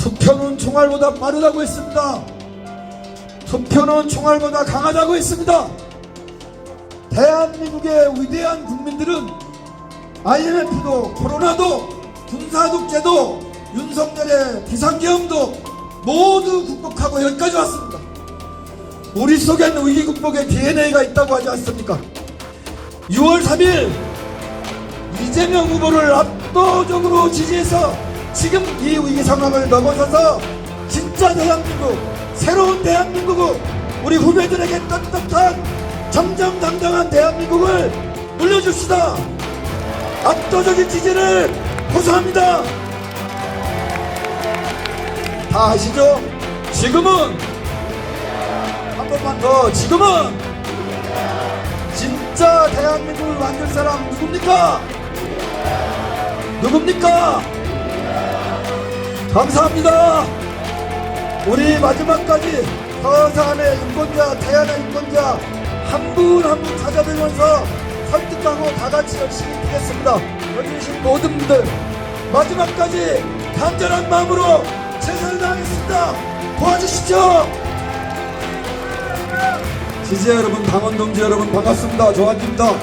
투표는 총알보다 빠르다고 했습니다. 투표는 총알보다 강하다고 했습니다. 대한민국의 위대한 국민들은 IMF도 코로나도 군사독재도 윤석열의 비상계엄도 모두 극복하고 여기까지 왔습니다. 우리 속에는 위기 극복의 DNA가 있다고 하지 않습니까? 6월 3일 이재명 후보를 압도적으로 지지해서 지금 이 위기 상황을 넘어서서 진짜 대한민국 새로운 대한민국을 우리 후배들에게 떳떳한 정정당당한 대한민국을 물려줍시다 압도적인 지지를 호소합니다 다 아시죠? 지금은 한 번만 더 지금은 진짜 대한민국을 만들 사람 누굽니까? 누굽니까? 감사합니다. 우리 마지막까지 서산의 인권자, 태안의 인권자 한 분 한 분 찾아뵈면서 설득하고 다 같이 열심히 뛰겠습니다. 여기 계신 모든 분들 마지막까지 간절한 마음으로 최선을 다하겠습니다. 도와주십시오. 지지자 여러분, 당원 동지 여러분 반갑습니다. 조한기입니다.